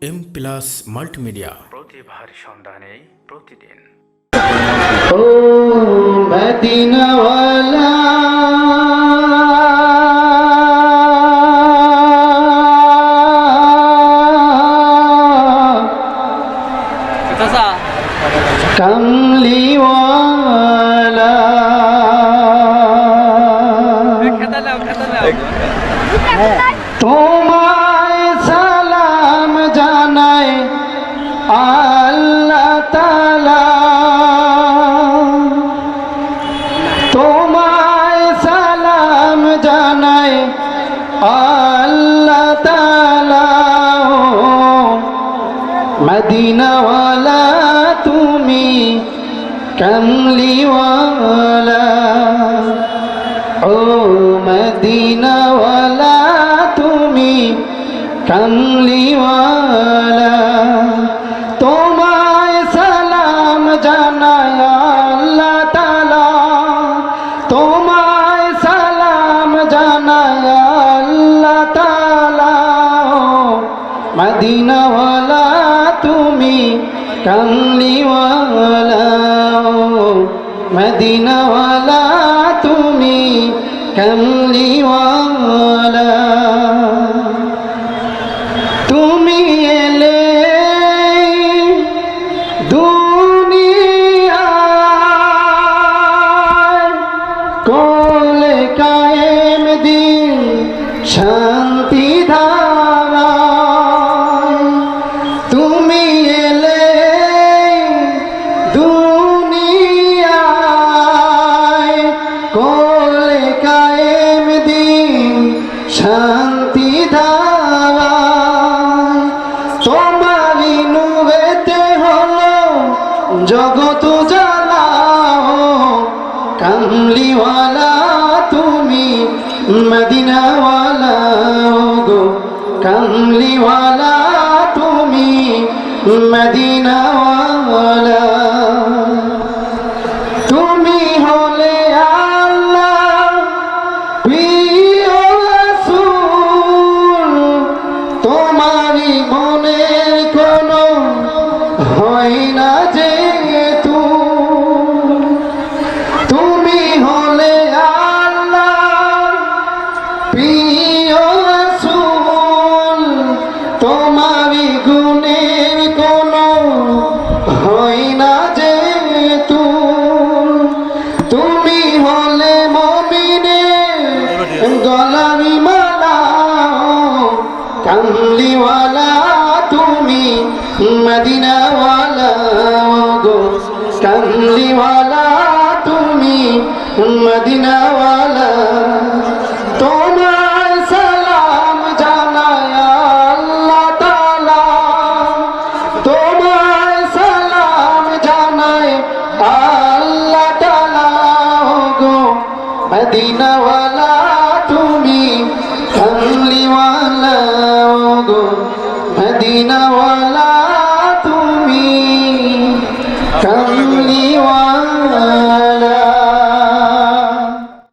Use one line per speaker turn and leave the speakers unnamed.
M plus multimedia
প্রতিভার সন্ধানে প্রতিদিন।
ও মদিনাওয়ালা। কমলিওয়ালা।
খেতে
আল্লাহ তোমায় সালাম জানাই। আল্লাহ তালা মদিনাওয়ালা তুমি কমলিওয়ালা। ও মদিনাওয়ালা তুমি কমলিওয়ালা। তোমায় সালাম জানায় আল্লাহ তালা মদিনাওয়ালা তুমি কামলিওয়ালা মদিনাওয়ালা তুমি কমলিওয়ালা জগত জ্বালাও, কামলিওয়ালা তুমি মদিনাওয়ালা গো কামলিওয়ালা তুমি মদিনাওয়ালা। তুমি হলে কোনো হয় না যে তোমারই গুণের কোনো হয় না যে তুমি হলে মমিনের গলারি মালা, কামলিওয়ালা, তুমি মদিনাওয়ালা গো কামলিওয়ালা, তুমি মদিনাওয়ালা। তোমার মদিনাওয়ালা